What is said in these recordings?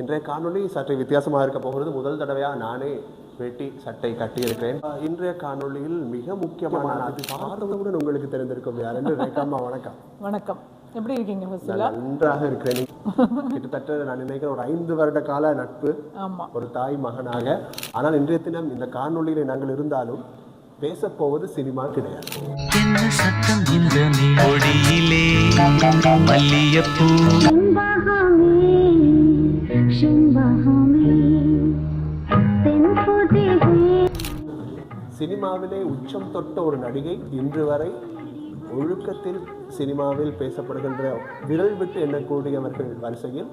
இன்றைய காணொளி சற்று வித்தியாசமாக இருக்க போகிறது. முதல் தடவையாக நானே வேட்டி சட்டை கட்டியிருக்கிறேன். அஹ் இன்றைய காணொளியில் மிக முக்கியமான அது பார்த்தவுடன் உங்களுக்கு தெரிந்திருக்கும். யார் என்று ரேகாமா வணக்கம். வணக்கம். எப்படி இருக்கீங்க நன்றாக இருக்கிறேன். கிட்டத்தட்ட நான் நினைக்கிறேன் ஒரு ஐந்து வருட கால நட்பு ஒரு தாய் மகனாக. ஆனால் இன்றைய தினம் இந்த காணொளியிலே நாங்கள் இருந்தாலும் பேசப்போவது சினிமா கிடையாது. என்ன சத்தம் இந்த சினிமாவிலே உச்சம் தொட்ட ஒரு நடிகை இன்று வரை ஒழுக்கத்தில் சினிமாவில் பேசப்படுகின்ற விரல் விட்டு எண்ணக்கூடியவர்கள் வரிசையில்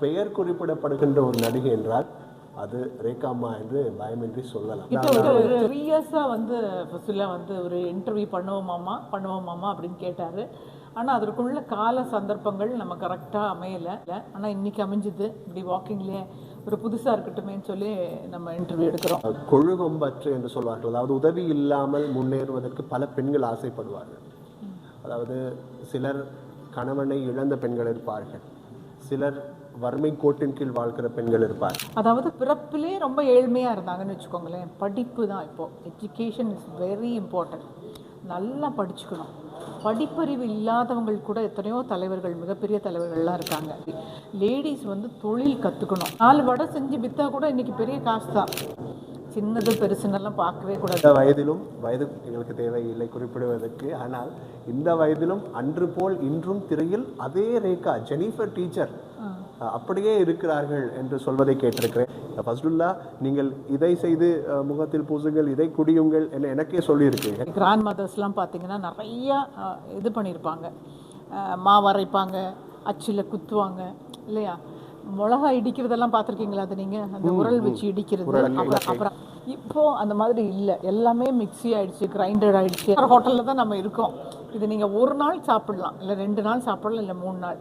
பெயர் குறிப்பிடப்படுகின்ற ஒரு நடிகை என்றால் அது ரேகாம்மா என்று பயமின்றி சொல்லலாம் இப்போ ஒரு ஒரு த்ரீ இயர்ஸாக வந்து ஃபஸ்ட்டில் வந்து ஒரு இன்டர்வியூ பண்ணுவோமாமா பண்ணுவோமாமா அப்படின்னு கேட்டார் ஆனால் அதற்குள்ள கால சந்தர்ப்பங்கள் நம்ம கரெக்டாக அமையலை. ஆனால் இன்னைக்கு அமைஞ்சுது. இப்படி வாக்கிங்லேயே ஒரு புதுசாக இருக்கட்டுமேன்னு சொல்லி நம்ம இன்டர்வியூ எடுக்கிறோம். கொழுகொம்பற்று என்று சொல்வார்கள். அதாவது உதவி இல்லாமல் முன்னேறுவதற்கு பல பெண்கள் ஆசைப்படுவார்கள். அதாவது சிலர் கணவனை இழந்த பெண்கள் இருப்பார்கள். சிலர் வறுமை கோட்டின் கீழ் வாழ்கிற பெண்கள் இருப்பார்கள். அதாவது பிறப்பிலே ரொம்ப ஏழ்மையாக இருந்தாங்கன்னு வச்சுக்கோங்களேன். படிப்பு தான் இப்போது எஜுகேஷன் இஸ் வெரி இம்பார்ட்டன்ட் நல்லா படிச்சுக்கணும். படிப்பறிவு இல்லாதவங்கள் கூட எத்தனையோ தலைவர்கள் மிகப்பெரிய தலைவர்கள்லாம் இருக்காங்க. லேடிஸ் வந்து தொழில் கற்றுக்கணும் நாலு வடை செஞ்சு விற்றா கூட இன்னைக்கு பெரிய காசு தான் சின்னது பெருசுன்னெல்லாம் பார்க்கவே கூடாது. வயதிலும் வயது எங்களுக்கு தேவையில்லை குறிப்பிடுவதற்கு. ஆனால் இந்த வயதிலும் அன்று போல் இன்றும் திரையில் அதே ரேகா ஜெனிஃபர் டீச்சர் அப்படியே இருக்கிறார்கள் என்று சொல்வதை கேட்டிருக்கிறேன். ஃபஸ்டுல்லா நீங்கள் இதை செய்து முகத்தில் பூசுங்கள் இதை குடியுங்கள் என எனக்கே சொல்லியிருக்கீங்க. கிராண்ட் மதர்ஸ்லாம் பார்த்தீங்கன்னா நிறையா இது பண்ணியிருப்பாங்க. அஹ், மாவு அரைப்பாங்க அச்சில் குத்துவாங்க இல்லையா? மிளகா இடிக்கிறதெல்லாம் பார்த்துருக்கீங்களா அது நீங்கள் அந்த உரல் வச்சு இடிக்கிறது அப்புறம் அப்புறம் இப்போ அந்த மாதிரி இல்லை. எல்லாமே மிக்ஸி ஆயிடுச்சு கிரைண்டர் ஆயிடுச்சு. ஹோட்டலில் தான் நம்ம இருக்கோம். இது நீங்கள் ஒரு நாள் சாப்பிடலாம் இல்லை ரெண்டு நாள் சாப்பிடலாம் இல்லை மூணு நாள்.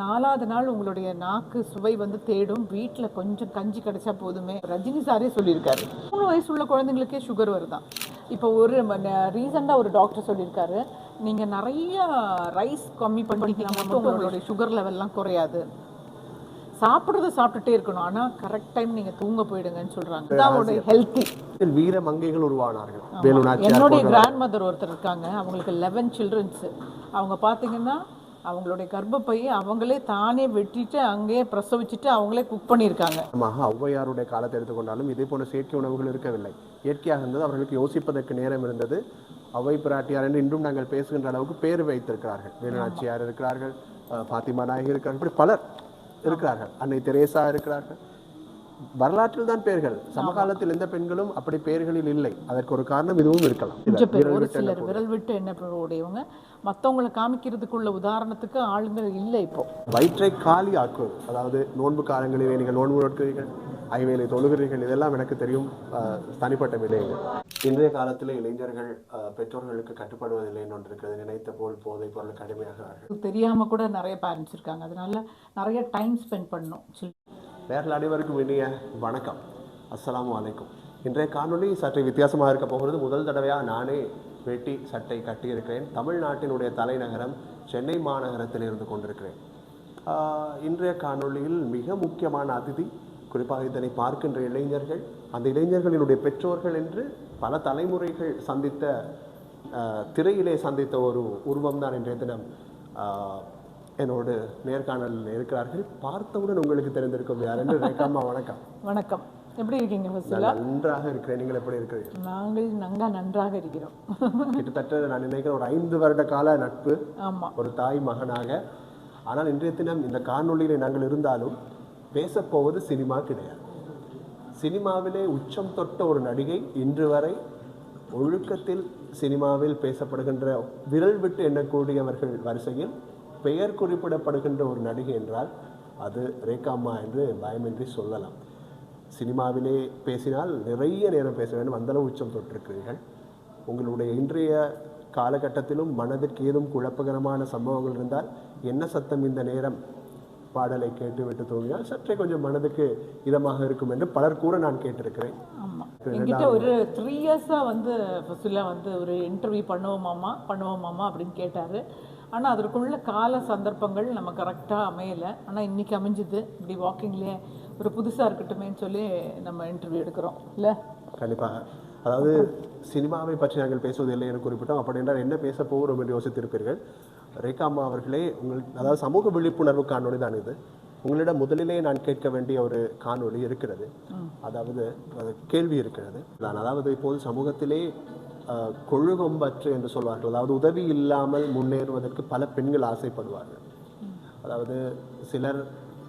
நாலாவது நாள் உங்களுடைய நாக்கு சுவை வந்து தேடும். வீட்டில் கொஞ்சம் கஞ்சி கிடைச்சா போதுமே. ரஜினி சாரே சொல்லியிருக்காரு. மூணு வயசு உள்ள குழந்தைங்களுக்கே சுகர் வருதான். இப்போ ஒரு ரீசெண்டாக ஒரு டாக்டர் சொல்லியிருக்காரு. நீங்கள் நிறைய ரைஸ் கம்மி பண்ணிக்கலாம் மட்டும் உங்களுடைய சுகர் லெவல்லாம் குறையாது. சாப்பிட்றத சாப்பிட்டுட்டே இருக்கணும். ஆனால் கரெக்ட் டைம் நீங்கள் தூங்க போயிடுங்கன்னு சொல்கிறாங்க அதான் ஹெல்த்தி வீர மங்கைகள் உருவானார்கள். என்னுடைய கிராண்ட் மதர் ஒருத்தர் இருக்காங்க. அவங்களுக்கு லெவன் சில்ட்ரன்ஸு அவங்க பார்த்தீங்கன்னா அவங்களுடைய கர்ப்பப்பையை அவங்களே தானே வெட்டிட்டு அங்கேயே பிரசவிச்சுட்டு அவங்களே குக் பண்ணியிருக்காங்க. ஆமாக ஔவையாருடைய காலத்தை எடுத்துக்கொண்டாலும் இதே போன்ற செயற்கை உணவுகள் இருக்கவில்லை. இயற்கையாக இருந்தது அவர்களுக்கு யோசிப்பதற்கு நேரம் இருந்தது. அவை பிராட்டியார் என்று இன்றும் நாங்கள் பேசுகின்ற அளவுக்கு பேர் வைத்திருக்கிறார்கள். வேலுநாச்சியார் இருக்கிறார்கள் பாத்திமா நாயகி இருக்கிறார்கள் இப்படி பலர் இருக்கிறார்கள். அன்னை தெரேசா இருக்கிறார்கள் வரலாற்றில் தான் பெயர்கள் சமகாலத்தில் எந்த பெண்களும் அப்படி பெயர்களில் இல்லை. அதற்கு ஒரு காரணம் இதுவும் இருக்கலாம். ஒரு சிலர் விரல் விட்டு என்ன உடையவங்க மற்றவங்களை காமிக்கிறதுக்குள்ள உதாரணத்துக்கு ஆளுங்க இல்லை இப்போ. வயிற்றை காலி ஆக்குவது. அதாவது நோன்பு காலங்களிலே நீங்கள் நோன்பு நோட்கிறீர்கள் ஐவேலை தொழுகிறீர்கள் இதெல்லாம் எனக்கு தெரியும் தனிப்பட்ட விடயங்கள் இன்றைய காலத்தில் இளைஞர்கள் பெற்றோர்களுக்கு கட்டுப்படுவதில்லை என்று இருக்கிறது நினைத்த போல் போதை பொருள் கடுமையாகிறார்கள் தெரியாம கூட நிறைய பேரண்ட்ஸ் இருக்காங்க. அதனால நிறைய டைம் ஸ்பெண்ட் பண்ணணும் சில் நேரில் அனைவருக்கும் இனிய வணக்கம். அஸ்லாம் வலைக்கும் இன்றைய காணொளி சற்று வித்தியாசமாக இருக்க போகிறது. முதல் தடவையாக நானே வேட்டி சட்டை கட்டியிருக்கிறேன். தமிழ்நாட்டினுடைய தலைநகரம் சென்னை மாநகரத்தில் இருந்து கொண்டிருக்கிறேன். இன்றைய காணொளியில் மிக முக்கியமான அதிதி குறிப்பாக இதனை பார்க்கின்ற இளைஞர்கள் அந்த இளைஞர்களினுடைய பெற்றோர்கள் என்று பல தலைமுறைகள் சந்தித்த திரையிலே சந்தித்த ஒரு உருவம் தான் இன்றைய தினம் என்னோடு நேர்காணலில் இருக்கிறார்கள். பார்த்தவுடன் உங்களுக்கு தெரிந்திருக்கும். யார் என்று ரேகாம்மா வணக்கம். வணக்கம். எப்படி இருக்கீங்க ஃபஸ்ட்டில் நான் நன்றாக இருக்கிறேன். நீங்கள் எப்படி இருக்கிறீர்கள்? நாங்கள் நங்கா நன்றாக இருக்கிறோம். கிட்டத்தட்ட நான் நினைக்கிறேன் ஒரு ஐந்து வருட கால நட்பு ஆமா. ஒரு தாய் மகனாக. ஆனால் இன்றைய தினம் இந்த காணொளியிலே நாங்கள் இருந்தாலும் பேசப்போவது சினிமா கிடையாது. சினிமாவிலே உச்சம் தொட்ட ஒரு நடிகை இன்று வரை ஒழுக்கத்தில் சினிமாவில் பேசப்படுகின்ற விரல் விட்டு எண்ணக்கூடியவர்கள் வரிசையில் பெயர் குறிப்பிடப்படுகின்ற ஒரு நடிகை என்றால் அது ரேகாம்மா என்று பயமின்றி சொல்லலாம். சினிமாவிலே பேசினால் நிறைய நேரம் பேச வேண்டும். அந்தளவு உச்சம் தொட்டிருக்கிறீர்கள். உங்களுடைய இன்றைய காலகட்டத்திலும் மனதிற்கு ஏதும் குழப்பகரமான சம்பவங்கள் இருந்தால் என்ன சத்தம் இந்த நேரம்? பாடலை கேட்டுவிட்டு தூங்கினால் சற்றே கொஞ்சம் மனதுக்கு இதமாக இருக்கும் என்று பலர் கூற நான் கேட்டிருக்கிறேன். என்கிட்ட ஒரு த்ரீ இயர்ஸாக வந்து ஃபஸ்ட்டில் வந்து ஒரு இன்டர்வியூ பண்ணுவோமாமா பண்ணுவோமாமா அப்படின்னு கேட்டார். ஆனால் அதற்குள்ள கால சந்தர்ப்பங்கள் நம்ம கரெக்டாக அமையலை. ஆனால் இன்னைக்கு அமைஞ்சுது. இப்படி வாக்கிங்லேயே ஒரு புதுசாக இருக்கட்டுமேன்னு சொல்லி நம்ம இன்டர்வியூ எடுக்கிறோம். இல்லை? கண்டிப்பாக அதாவது சினிமாவை பற்றி நாங்கள் பேசுவதில்லை என குறிப்பிட்டோம். அப்படி என்றால் என்ன பேச போகிறோம் என்று யோசித்திருப்பீர்கள்? ரேகா அம்மா அவர்களே உங்கள் அதாவது சமூக விழிப்புணர்வு காணொலி தான் இது. உங்களிடம் முதலிலே நான் கேட்க வேண்டிய ஒரு காணொளி இருக்கிறது. அதாவது கேள்வி இருக்கிறது. நான் அதாவது இப்போது சமூகத்திலே அஹ், கொழுகொம்பற்று என்று சொல்வார்கள். அதாவது உதவி இல்லாமல் முன்னேறுவதற்கு பல பெண்கள் ஆசைப்படுவார்கள். அதாவது சிலர்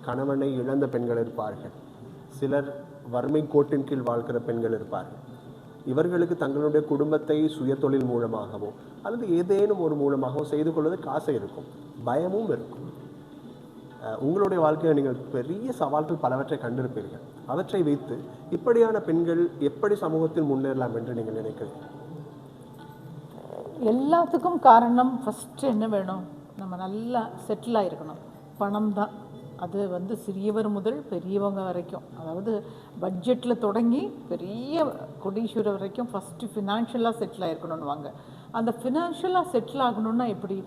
கணவனை இழந்த பெண்கள் இருப்பார்கள். சிலர் வறுமை கோட்டின் கீழ் வாழ்கிற பெண்கள் இருப்பார்கள். இவர்களுக்கு தங்களுடைய குடும்பத்தை சுயதொழில் மூலமாகவோ அல்லது ஏதேனும் ஒரு மூலமாகவோ செய்து கொள்வதற்கு ஆசை இருக்கும். பயமும் இருக்கும். உங்களுடைய வாழ்க்கையில் நீங்கள் பெரிய சவால்கள் பலவற்றை கண்டிருப்பீர்கள். அவற்றை வைத்து இப்படியான பெண்கள் எப்படி சமூகத்தில் முன்னேறலாம் என்று நீங்கள் நினைக்கிறீர்கள்? எல்லாத்துக்கும் காரணம் ஃபஸ்ட்டு என்ன வேணும்? நம்ம நல்லா செட்டில் ஆகிருக்கணும் பணம் தான். அது வந்து சிறியவர் முதல் பெரியவங்க வரைக்கும். அதாவது பட்ஜெட்டில் தொடங்கி பெரிய கொடீஸ்வரர் வரைக்கும் ஃபஸ்ட்டு ஃபினான்ஷியலாக செட்டில் ஆகிருக்கணும்னுவாங்க அந்த ஃபினான்ஷியலாக செட்டில் ஆகணுன்னா எப்படி?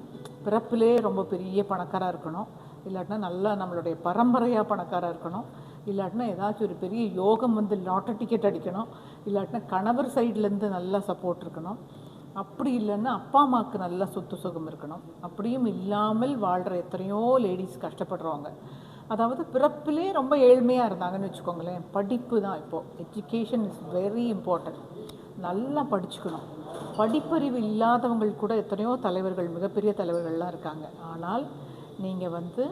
பிறப்பிலே ரொம்ப பெரிய பணக்காராக இருக்கணும். இல்லாட்டினா நல்லா நம்மளுடைய பரம்பரையாக பணக்காராக இருக்கணும். இல்லாட்டினா ஏதாச்சும் ஒரு பெரிய யோகம் வந்து லாட்டரி டிக்கெட் அடிக்கணும். இல்லாட்டினா கணவர் சைட்லேருந்து நல்லா சப்போர்ட் இருக்கணும். அப்படி இல்லைன்னா அப்பா அம்மாவுக்கு நல்ல சொத்து சுகம் இருக்கணும். அப்படியும் இல்லாமல் வாழ்கிற எத்தனையோ லேடிஸ் கஷ்டப்படுறவங்க. அதாவது பிறப்பிலே ரொம்ப ஏழ்மையாக இருந்தாங்கன்னு வச்சுக்கோங்களேன். படிப்பு தான் இப்போது எஜுகேஷன் இஸ் வெரி இம்பார்ட்டண்ட் நல்லா படிச்சுக்கணும். படிப்பறிவு இல்லாதவங்கள் கூட எத்தனையோ தலைவர்கள் மிகப்பெரிய தலைவர்கள்லாம் இருக்காங்க. ஆனால் நீங்கள் வந்து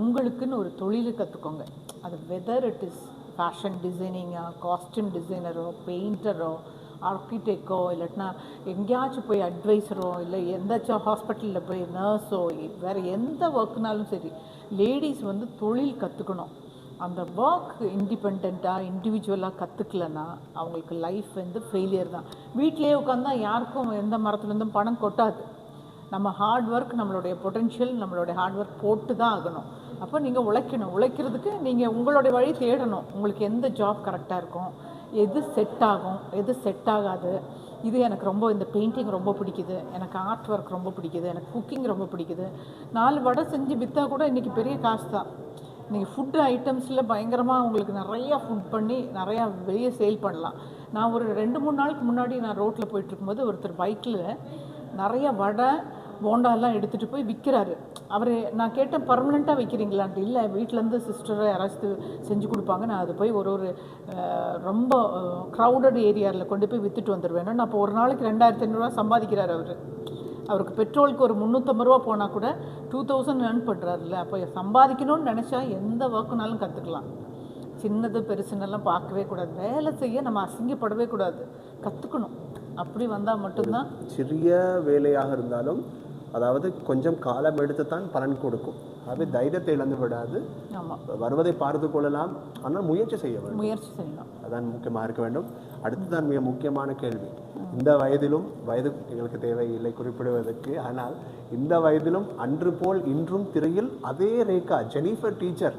உங்களுக்குன்னு ஒரு தொழிலை கற்றுக்கோங்க அது வெதர் இட் இஸ் ஃபேஷன் டிசைனிங்கா காஸ்டியூம் டிசைனரோ பெயிண்டரோ ஆர்கிடெக்டோ இல்லாட்டினா எங்கேயாச்சும் போய் அட்வைஸரோ இல்லை எந்த ஹாஸ்பிட்டலில் போய் நர்ஸோ வேறு எந்த ஒர்க்னாலும் சரி லேடிஸ் வந்து தொழில் கற்றுக்கணும் அந்த ஒர்க் இண்டிபெண்ட்டாக இண்டிவிஜுவலாக கற்றுக்கலன்னா அவங்களுக்கு லைஃப் வந்து ஃபெயிலியர் தான். வீட்டிலேயே உட்காந்தா யாருக்கும் எந்த மரத்துலேருந்தும் பணம் கொட்டாது. நம்ம ஹார்ட் ஒர்க் நம்மளுடைய பொட்டென்ஷியல் நம்மளுடைய ஹார்ட் ஒர்க் போட்டு தான் ஆகணும். அப்போ நீங்கள் உழைக்கணும். உழைக்கிறதுக்கு நீங்கள் உங்களுடைய வழி தேடணும். உங்களுக்கு எந்த ஜாப் கரெக்டாக இருக்கும்? எது செட் ஆகும்? எது செட் ஆகாது? இது எனக்கு ரொம்ப இந்த பெயிண்டிங் ரொம்ப பிடிக்குது. எனக்கு ஆர்ட் ஒர்க் ரொம்ப பிடிக்குது. எனக்கு குக்கிங் ரொம்ப பிடிக்குது. நாலு வடை செஞ்சு விற்றா கூட இன்றைக்கி பெரிய காசு தான் நீங்கள் ஃபுட்டு ஐட்டம்ஸில் பயங்கரமாக உங்களுக்கு நிறையா ஃபுட் பண்ணி நிறையா வெளியே சேல் பண்ணலாம். நான் ஒரு ரெண்டு மூணு நாளுக்கு முன்னாடி நான் ரோட்டில் போயிட்டு இருக்கும்போது ஒருத்தர் பைக்கில் நிறைய வடை போண்டாலாம் எடுத்துகிட்டு போய் விற்கிறாரு அவர் நான் கேட்டேன் பர்மனெண்ட்டாக வைக்கிறீங்களான்ட்டு. இல்லை வீட்டிலேருந்து சிஸ்டரை யாராச்சும் செஞ்சு கொடுப்பாங்க. நான் அது போய் ஒரு ஒரு ரொம்ப க்ரௌடட் ஏரியாவில் கொண்டு போய் விற்றுட்டு வந்துடுவேன் நான் அப்போ ஒரு நாளைக்கு ரெண்டாயிரத்தி ஐநூறுரூவா சம்பாதிக்கிறார் அவர். அவருக்கு பெட்ரோலுக்கு ஒரு முந்நூற்றம்பது ரூபா போனால் கூட டூ தௌசண்ட் ஏர்ன் பண்ணுறாருல்ல அப்போ சம்பாதிக்கணும்னு நினச்சா எந்த ஒர்க்குனாலும் கற்றுக்கலாம் சின்னது பெருசுன்னெல்லாம் பார்க்கவே கூடாது. வேலை செய்ய நம்ம அசிங்கப்படவே கூடாது. கற்றுக்கணும் அப்படி வந்தால் மட்டும்தான் சிறிய வேலையாக இருந்தாலும் அதாவது கொஞ்சம் காலம் எடுத்து தான் பலன் கொடுக்கும். ஆகவே தைரியத்தை இழந்து விடாது. வருவதை பார்த்து கொள்ளலாம். ஆனால் முயற்சி செய்ய வேண்டும். முயற்சி செய்யணும் அதான் முக்கியமாக இருக்க வேண்டும். அடுத்துதான் மிக முக்கியமான கேள்வி. இந்த வயதிலும் வயது எங்களுக்கு தேவையில்லை குறிப்பிடுவதற்கு. ஆனால் இந்த வயதிலும் அன்று போல் இன்றும் திரையில் அதே ரேகா ஜெனிஃபர் டீச்சர்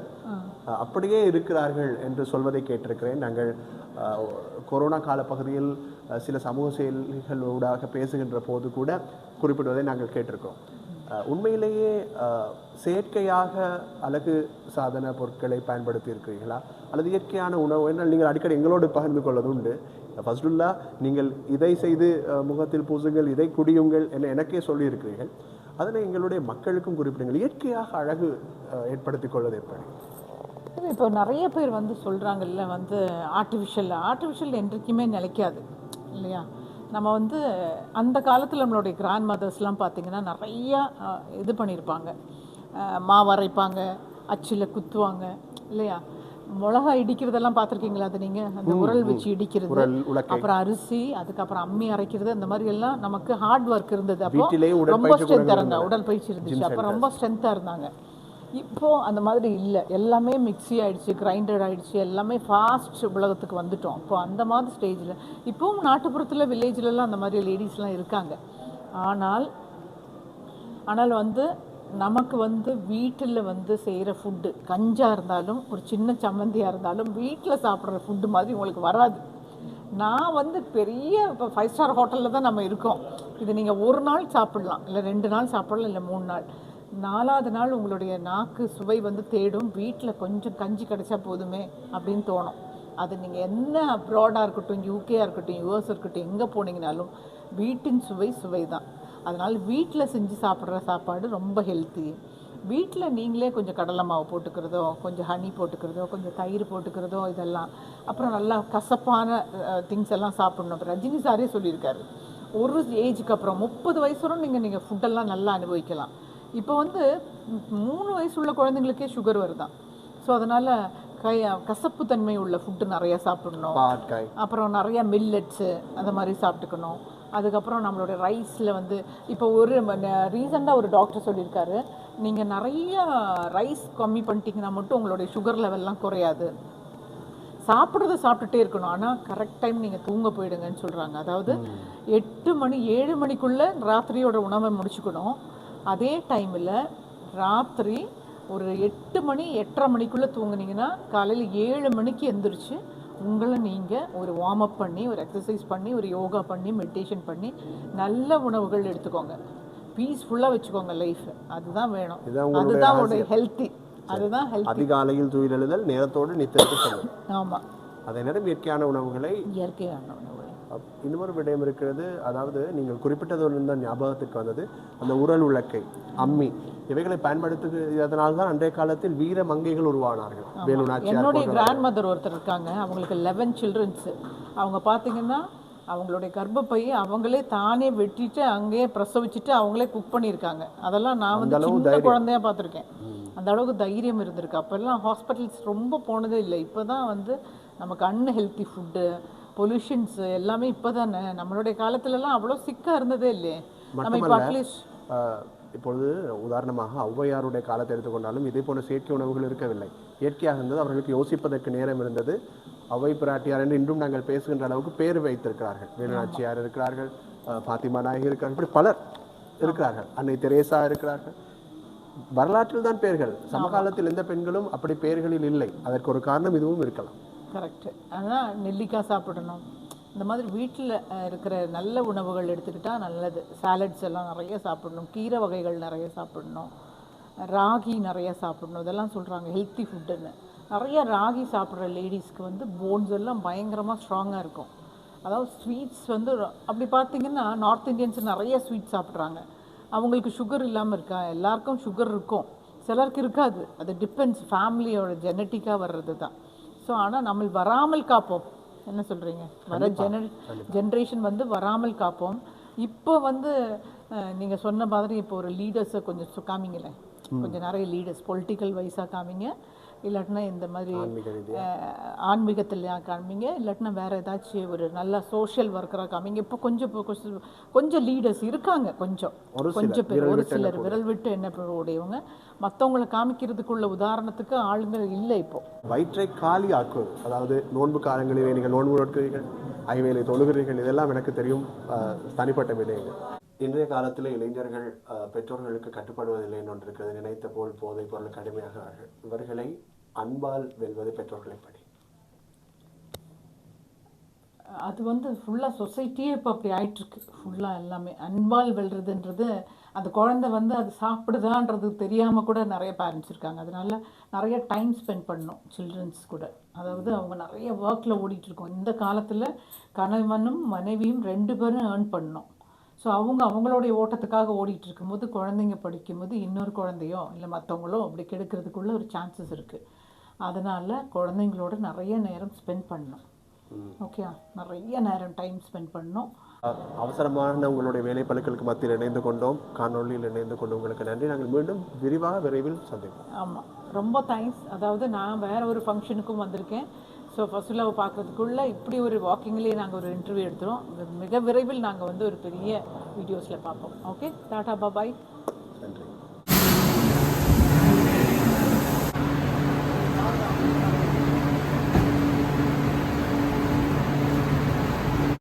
அப்படியே இருக்கிறார்கள் என்று சொல்வதை கேட்டிருக்கிறேன். நாங்கள் கொரோனா கால பகுதியில் சில சமூக செயல்களூடாக பேசுகின்ற போது கூட குறிப்பிடுவதை நாங்கள் கேட்டிருக்கோம் உண்மையிலேயே செயற்கையாக அழகு சாதன பொருட்களை பயன்படுத்தி இருக்கிறீர்களா அல்லது இயற்கையான உணவு என்றால் நீங்கள் அடிக்கடி எங்களோடு பகிர்ந்து கொள்வது உண்டு ஃபஸ்ட்டுல்லா நீங்கள் இதை செய்து முகத்தில் பூசுங்கள் இதை குடியுங்கள் என எனக்கே சொல்லியிருக்கிறீர்கள். அதனை எங்களுடைய மக்களுக்கும் குறிப்பிடுங்கள். இயற்கையாக அழகு ஏற்படுத்திக் கொள்வது எப்படி? இப்போ நிறைய பேர் வந்து சொல்கிறாங்கல்ல வந்து ஆர்டிஃபிஷியல் ஆர்டிஃபிஷியல் என்றைக்குமே நிலைக்காது இல்லையா? நம்ம வந்து அந்த காலத்தில் நம்மளுடைய கிராண்ட் மதர்ஸ்லாம் பார்த்திங்கன்னா நிறையா இது பண்ணியிருப்பாங்க அஹ், மாவு அரைப்பாங்க அச்சில் குத்துவாங்க இல்லையா? மிளகா இடிக்கிறதெல்லாம் பார்த்துருக்கீங்களா அது நீங்கள் அந்த உரல் வச்சு இடிக்கிறது. அப்புறம் அரிசி அதுக்கப்புறம் அம்மி அரைக்கிறது அந்த மாதிரி எல்லாம் நமக்கு ஹார்ட் ஒர்க் இருந்தது. அப்போ ரொம்ப ஸ்ட்ரென்த்தாக இருந்தாங்க. உடற்பயிற்சி இருந்துச்சு. அப்போ ரொம்ப ஸ்ட்ரென்த்தாக இருந்தாங்க. இப்போ அந்த மாதிரி இல்லை. எல்லாமே மிக்ஸி ஆயிடுச்சு கிரைண்டர் ஆயிடுச்சு எல்லாமே ஃபாஸ்ட் உலகத்துக்கு வந்துட்டோம். இப்போ அந்த மாதிரி ஸ்டேஜில் இப்போவும் நாட்டுப்புறத்தில் வில்லேஜ்லலாம் அந்த மாதிரி லேடிஸ்லாம் இருக்காங்க. ஆனால் ஆனால் வந்து நமக்கு வந்து வீட்டில் வந்து செய்கிற ஃபுட்டு கஞ்சாக இருந்தாலும் ஒரு சின்ன சம்மந்தியாக இருந்தாலும் வீட்டில் சாப்பிட்ற ஃபுட்டு மாதிரி உங்களுக்கு வராது. நான் வந்து பெரிய இப்போ ஃபைவ் ஸ்டார் ஹோட்டலில் தான் நம்ம இருக்கோம். இது நீங்கள் ஒரு நாள் சாப்பிடலாம் இல்லை ரெண்டு நாள் சாப்பிடலாம் இல்லை மூணு நாள். நாலாவது நாள் உங்களுடைய நாக்கு சுவை வந்து தேடும். வீட்டில் கொஞ்சம் கஞ்சி கிடச்சா போதுமே அப்படின்னு தோணும். அது நீங்கள் என்ன அப்ராடாக இருக்கட்டும் யூகேயாக இருக்கட்டும் யூஎஸ் இருக்கட்டும் எங்கே போனீங்கனாலும் வீட்டின் சுவை சுவை தான் அதனால் வீட்டில் செஞ்சு சாப்பிட்ற சாப்பாடு ரொம்ப ஹெல்த்தி வீட்டில் நீங்களே கொஞ்சம் கடலை மாவு போட்டுக்கிறதோ கொஞ்சம் ஹனி போட்டுக்கிறதோ கொஞ்சம் தயிர் போட்டுக்கிறதோ இதெல்லாம். அப்புறம் நல்லா கசப்பான திங்ஸ் எல்லாம் சாப்பிடணும். அப்புறம் ரஜினி சாரே சொல்லியிருக்காரு. ஒரு ஏஜுக்கு அப்புறம் முப்பது வயசு வரை நீங்கள் நீங்கள் ஃபுட்டெல்லாம் நல்லா அனுபவிக்கலாம். இப்போ வந்து மூணு வயசு உள்ள குழந்தைங்களுக்கே சுகர் வருதான் ஸோ அதனால் கை கசப்பு தன்மை உள்ள ஃபுட்டு நிறைய சாப்பிடணும். அப்புறம் நிறைய மில்லட்ஸு அந்த மாதிரி சாப்பிட்டுக்கணும். அதுக்கப்புறம் நம்மளோட ரைஸில் வந்து இப்போ ஒரு ரீசெண்டாக ஒரு டாக்டர் சொல்லியிருக்காரு நீங்கள் நிறைய ரைஸ் கம்மி பண்ணிட்டீங்கன்னா மட்டும் உங்களுடைய சுகர் லெவல்லாம் குறையாது. சாப்பிட்றத சாப்பிட்டுட்டே இருக்கணும். ஆனால் கரெக்ட் டைம் நீங்கள் தூங்க போயிடுங்கன்னு சொல்கிறாங்க அதாவது எட்டு மணி ஏழு மணிக்குள்ளே ராத்திரியோட உணவை முடிச்சுக்கணும். அதே டைமில் ராத்திரி ஒரு எட்டு மணி எட்டரை மணிக்குள்ளே தூங்குனீங்கன்னா காலையில் ஏழு மணிக்கு எந்திரிச்சு உங்களை நீங்கள் ஒரு வார்ம் அப் பண்ணி ஒரு எக்ஸசைஸ் பண்ணி ஒரு யோகா பண்ணி மெடிடேஷன் பண்ணி நல்ல உணவுகள் எடுத்துக்கோங்க. பீஸ்ஃபுல்லாக வச்சுக்கோங்க லைஃப் அதுதான் வேணும். அதுதான் உங்களுடைய ஹெல்த்தி அதுதான் ஹெல்த்தி அதிகாலையில் துயிலெழுதல் நேரத்தோடு நித்திரத்தை ஆமாம் அதே நேரம் இயற்கையான உணவுகளை இயற்கையான அப்- இன்னொரு விடயம் இருக்கிறது அதாவது நீங்கள் குறிப்பிட்டது ஞாபகத்துக்கு வந்தது அந்த உரல் உலக்கை அம்மி. இவைகளை பயன்படுத்துகிறதுனால தான் அன்றைய காலத்தில் வீர மங்கைகள் உருவானார்கள். வேலு நாச்சியார் என்னுடைய. கிராண்ட் மதர் ஒருத்தர் இருக்காங்க அவங்களுக்கு லெவன் சில்ட்ரன்ஸு அவங்க பார்த்தீங்கன்னா அவங்களுடைய கர்ப்பப்பையை அவங்களே தானே வெட்டிட்டு அங்கேயே பிரசவிச்சுட்டு அவங்களே குக் பண்ணியிருக்காங்க. அதெல்லாம் நான் வந்து சின்ன. குழந்தையா பார்த்துருக்கேன் அந்த அளவுக்கு தைரியம் இருந்திருக்கு. அப்போல்லாம் ஹாஸ்பிட்டல்ஸ் ரொம்ப போனதே இல்லை. இப்போ தான் வந்து நமக்கு அன்ஹெல்த்தி ஃபுட்டு பொல்யூஷன்ஸு எல்லாமே இப்போ தானே நம்மளுடைய காலத்துலலாம் அவ்வளோ சிக்காக இருந்ததே இல்லையே. நம்ம இப்போ அட்லீஸ்ட் இப்பொழுது உதாரணமாக ஔவையாருடைய காலத்தை எடுத்துக்கொண்டாலும் இதே போன்ற செயற்கை உணவுகள் இருக்கவில்லை. இயற்கையாக இருந்தது அவர்களுக்கு யோசிப்பதற்கு நேரம் இருந்தது. ஔவை பிராட்டியார் என்று இன்றும் நாங்கள் பேசுகின்ற அளவுக்கு பேர் வைத்திருக்கிறார்கள். வேலு நாச்சியார் இருக்கிறார்கள் ஆஹ், ஃபாத்திமா நாயகி இருக்கிறார்கள் இப்படி பலர் இருக்கிறார்கள். அன்னை தெரேசா இருக்கிறார்கள். வரலாற்றில் தான் பெயர்கள் சமகாலத்தில் எந்த பெண்களும் அப்படி பெயர்களில் இல்லை. அதற்கு ஒரு காரணம் இதுவும் இருக்கலாம். கரெக்டு ஆனால் நெல்லிக்காய் சாப்பிடணும். இந்த மாதிரி வீட்டில் இருக்கிற நல்ல உணவுகள் எடுத்துக்கிட்டால் நல்லது. சாலட்ஸ் எல்லாம் நிறைய சாப்பிடணும். கீரை வகைகள் நிறைய சாப்பிடணும். ராகி நிறைய சாப்பிடணும். இதெல்லாம் சொல்கிறாங்க ஹெல்த்தி ஃபுட்டுன்னு நிறைய ராகி சாப்பிட்ற லேடிஸ்க்கு வந்து போன்ஸ் எல்லாம் பயங்கரமாக ஸ்ட்ராங்காக இருக்கும். அதாவது ஸ்வீட்ஸ் வந்து அப்படி பார்த்தீங்கன்னா நார்த் இந்தியன்ஸ் நிறைய ஸ்வீட் சாப்பிட்றாங்க. அவங்களுக்கு சுகர் இல்லாமல் இருக்கா? எல்லாருக்கும் சுகர் இருக்கும். சிலருக்கு இருக்காது. அது டிபெண்ட்ஸ் ஃபேமிலியோட ஜெனட்டிக்காக வர்றது தான் ஸோ ஆனால் நம்ம வராமல் காப்போம். என்ன சொல்கிறீங்க வர ஜென ஜென்ரேஷன் வந்து வராமல் காப்போம். இப்போ வந்து நீங்கள் சொன்ன மாதிரி இப்போ ஒரு லீடர்ஸை கொஞ்சம் காமிங்களேன். கொஞ்சம் நிறைய லீடர்ஸ் பொலிட்டிக்கல் வைஸாக காமிங்க. இல்லாட்டினா இந்த மாதிரி ஆன்மீக ரீதியா. அஹ், ஆன்மீகத்தில் காமிங்க? இல்லாட்டினா வேறு ஏதாச்சும் ஒரு நல்ல சோஷியல் ஒர்க்கராக காமிங்க. இப்போ கொஞ்சம் இப்போ கொஞ்சம் லீடர்ஸ் இருக்காங்க கொஞ்சம். கொஞ்சம் பேர் ஒரு சிலர் விரல் விட்டு என்ன உடையவங்க. மற்றவங்களை காமிக்கிறதுக்குள்ள உதாரணத்துக்கு ஆளுங்க இல்லை இப்போ. வயிற்றை காலி ஆக்குவது. அதாவது நோன்பு காலங்களிலே நீங்கள் நோன்பு நோட்கிறீர்கள் ஐவேலை தொழுகிறீர்கள் இதெல்லாம் எனக்கு தெரியும் தனிப்பட்ட விடயங்கள். இன்றைய காலத்தில் இளைஞர்கள் பெற்றோர்களுக்கு கட்டுப்படுவதில்லை என்று இருக்கிறது நினைத்த போல் போதை பொருள் கடுமையாகிறார்கள். இவர்களை அன்பால் வெல்வது பெற்றோர்களை படி அது வந்து ஃபுல்லாக சொசைட்டியே இப்போ அப்படி ஆயிட்டுருக்கு. ஃபுல்லாக எல்லாமே. அன்பால் வெல்றதுன்றது அந்த குழந்தை வந்து அது சாப்பிடுதான்றது தெரியாமல் கூட நிறைய பேரண்ட்ஸ் இருக்காங்க. அதனால நிறைய டைம் ஸ்பெண்ட் பண்ணணும் சில்ட்ரன்ஸ் கூட. அதாவது அவங்க நிறைய ஒர்க்கில் ஓடிட்டுருக்கோம். இந்த காலத்தில் கணவனும் மனைவியும் ரெண்டு பேரும் ஏர்ன் பண்ணணும். ஸோ அவங்க அவங்களுடைய ஓட்டத்துக்காக ஓடிட்டு இருக்கும்போது குழந்தைங்க படிக்கும்போது இன்னொரு குழந்தையோ இல்லை மற்றவங்களோ அப்படி கெடுக்கிறதுக்குள்ள ஒரு சான்சஸ் இருக்குது அதனால் குழந்தைங்களோட நிறைய நேரம் ஸ்பெண்ட் பண்ணணும். ஓகே நிறைய நேரம் டைம் ஸ்பெண்ட் பண்ணோம் அவசரமான உங்களுடைய வேலை பழுக்களுக்கு மத்தியில் இணைந்து கொண்டோம். காணொளியில் இணைந்து கொண்டு உங்களுக்கு நன்றி. நாங்கள் மீண்டும் விரிவாக விரைவில் சந்திப்போம். ஆமாம் ரொம்ப தேங்க்ஸ் அதாவது நான் வேற ஒரு ஃபங்க்ஷனுக்கும் வந்திருக்கேன். ஸோ ஃபர்ஸ்ட்லாவை பார்க்குறதுக்குள்ளே இப்படி ஒரு வாக்கிங்லேயே நாங்கள் ஒரு இன்டர்வியூ எடுத்துகிறோம் மிக விரைவில் நாங்கள் வந்து ஒரு பெரிய வீடியோஸில் பார்ப்போம். ஓகே டாடா பாபாய் நன்றி.